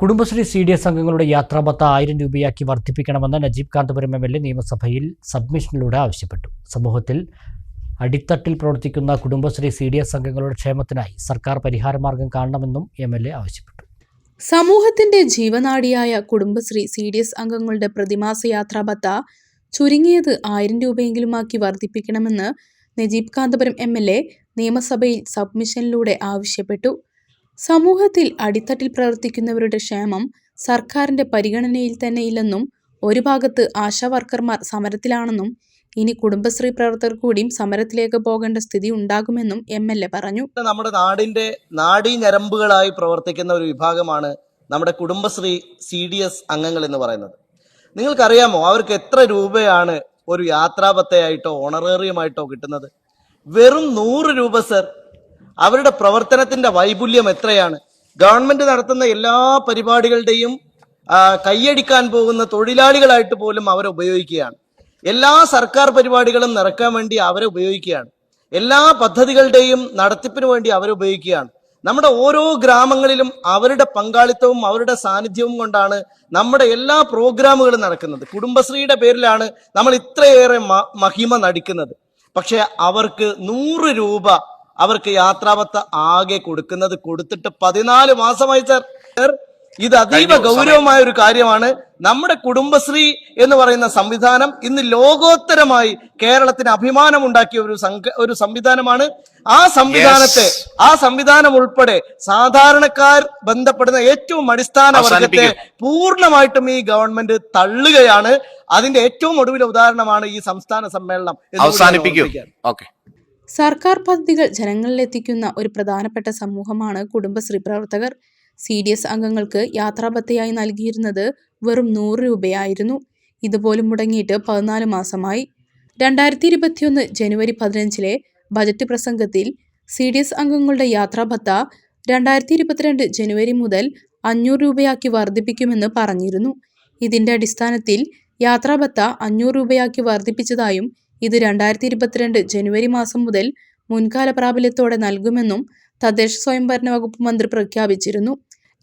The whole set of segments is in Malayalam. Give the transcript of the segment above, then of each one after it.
കുടുംബശ്രീ സി ഡി എസ് അംഗങ്ങളുടെ യാത്രാബത്ത ആയിരം രൂപയാക്കി വർദ്ധിപ്പിക്കണമെന്ന് Najeeb Kanthapuram M L A നിയമസഭയിൽ സബ്മിഷനിലൂടെ ആവശ്യപ്പെട്ടു. സമൂഹത്തിൽ അടിത്തട്ടിൽ പ്രവർത്തിക്കുന്ന കുടുംബശ്രീ സി ഡി എസ് അംഗങ്ങളുടെ ക്ഷേമത്തിനായി സർക്കാർ പരിഹാരമാർഗം കാണണമെന്നും എം എൽ എ ആവശ്യപ്പെട്ടു. സമൂഹത്തിന്റെ ജീവനാടിയായ കുടുംബശ്രീ സി ഡി എസ് അംഗങ്ങളുടെ പ്രതിമാസ യാത്രാബത്ത ചുരുങ്ങിയത് ആയിരം രൂപയെങ്കിലുമാക്കി വർദ്ധിപ്പിക്കണമെന്ന് Najeeb Kanthapuram M L A നിയമസഭയിൽ സബ്മിഷനിലൂടെ ആവശ്യപ്പെട്ടു. സമൂഹത്തിൽ അടിത്തട്ടിൽ പ്രവർത്തിക്കുന്നവരുടെ ക്ഷേമം സർക്കാരിന്റെ പരിഗണനയിൽ തന്നെ ഇല്ലെന്നും ഒരു ഭാഗത്ത് ആശാ വർക്കർമാർ സമരത്തിലാണെന്നും ഇനി കുടുംബശ്രീ പ്രവർത്തകർ കൂടിയും സമരത്തിലേക്ക് പോകേണ്ട സ്ഥിതി ഉണ്ടാകുമെന്നും എം എൽ എ പറഞ്ഞു. നമ്മുടെ നാടിന്റെ നാടീ ഞരമ്പുകളായി പ്രവർത്തിക്കുന്ന ഒരു വിഭാഗമാണ് നമ്മുടെ കുടുംബശ്രീ സി ഡി എസ് അംഗങ്ങൾ എന്ന് പറയുന്നത്. നിങ്ങൾക്കറിയാമോ അവർക്ക് എത്ര രൂപയാണ് ഒരു യാത്രാപത്തയായിട്ടോ ഓണറേറിയമായിട്ടോ കിട്ടുന്നത്? വെറും നൂറ് രൂപ സർ. അവരുടെ പ്രവർത്തനത്തിന്റെ വൈപുല്യം എത്രയാണ്? ഗവൺമെന്റ് നടത്തുന്ന എല്ലാ പരിപാടികളുടെയും കൈയടിക്കാൻ പോകുന്ന തൊഴിലാളികളായിട്ട് പോലും അവരെ ഉപയോഗിക്കുകയാണ്. എല്ലാ സർക്കാർ പരിപാടികളും നിറക്കാൻ വേണ്ടി അവരെ ഉപയോഗിക്കുകയാണ്. എല്ലാ പദ്ധതികളുടെയും നടത്തിപ്പിന് വേണ്ടി അവരെ ഉപയോഗിക്കുകയാണ്. നമ്മുടെ ഓരോ ഗ്രാമങ്ങളിലും അവരുടെ പങ്കാളിത്തവും അവരുടെ സാന്നിധ്യവും കൊണ്ടാണ് നമ്മുടെ എല്ലാ പ്രോഗ്രാമുകളും നടക്കുന്നത്. കുടുംബശ്രീയുടെ പേരിലാണ് നമ്മൾ ഇത്രയേറെ മഹിമ നടിക്കുന്നത്. പക്ഷെ അവർക്ക് നൂറ് രൂപ അവർക്ക് യാത്രാപത്ത ആകെ കൊടുക്കുന്നത് കൊടുത്തിട്ട് പതിനാല് മാസമായി സർ ഇത് അതീവ ഗൗരവമായ ഒരു കാര്യമാണ്. നമ്മുടെ കുടുംബശ്രീ എന്ന് പറയുന്ന സംവിധാനം ഇന്ന് ലോകോത്തരമായി കേരളത്തിന് അഭിമാനമുണ്ടാക്കിയ ഒരു സംഘ ഒരു സംവിധാനമാണ്. ആ സംവിധാനത്തെ ആ സംവിധാനം ഉൾപ്പെടെ സാധാരണക്കാർ ബന്ധപ്പെടുന്ന ഏറ്റവും അടിസ്ഥാന വർഗത്തെ പൂർണമായിട്ടും ഈ ഗവൺമെന്റ് തള്ളുകയാണ്. അതിന്റെ ഏറ്റവും ഒടുവിലെ ഉദാഹരണമാണ് ഈ സംസ്ഥാന സമ്മേളനം അവസാനിപ്പിക്കൂ. സർക്കാർ പദ്ധതികൾ ജനങ്ങളിലെത്തിക്കുന്ന ഒരു പ്രധാനപ്പെട്ട സമൂഹമാണ് കുടുംബശ്രീ പ്രവർത്തകർ. സി ഡി എസ് അംഗങ്ങൾക്ക് യാത്രാബത്തയായി നൽകിയിരുന്നത് വെറും നൂറ് രൂപയായിരുന്നു. ഇതുപോലും മുടങ്ങിയിട്ട് പതിനാല് മാസമായി. രണ്ടായിരത്തി ഇരുപത്തിയൊന്ന് ജനുവരി പതിനഞ്ചിലെ ബജറ്റ് പ്രസംഗത്തിൽ സി ഡി എസ് അംഗങ്ങളുടെ യാത്രാഭത്ത രണ്ടായിരത്തി ഇരുപത്തിരണ്ട് ജനുവരി മുതൽ അഞ്ഞൂറ് രൂപയാക്കി വർദ്ധിപ്പിക്കുമെന്ന് പറഞ്ഞിരുന്നു. ഇതിന്റെ അടിസ്ഥാനത്തിൽ യാത്രാഭത്ത അഞ്ഞൂറ് രൂപയാക്കി വർദ്ധിപ്പിച്ചതായും ഇത് രണ്ടായിരത്തി ഇരുപത്തിരണ്ട് ജനുവരി മാസം മുതൽ മുൻകാല പ്രാബല്യത്തോടെ നൽകുമെന്നും തദ്ദേശ സ്വയംഭരണ വകുപ്പ് മന്ത്രി പ്രഖ്യാപിച്ചിരുന്നു.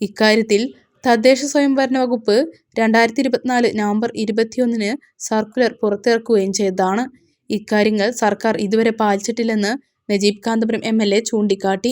ഇക്കാര്യത്തിൽ തദ്ദേശ സ്വയംഭരണ വകുപ്പ് രണ്ടായിരത്തി ഇരുപത്തിനാല് നവംബർ ഇരുപത്തിയൊന്നിന് സർക്കുലർ പുറത്തിറക്കുകയും ചെയ്തതാണ്. ഇക്കാര്യങ്ങൾ സർക്കാർ ഇതുവരെ പാലിച്ചിട്ടില്ലെന്ന് Najeeb Kanthapuram M L A ചൂണ്ടിക്കാട്ടി.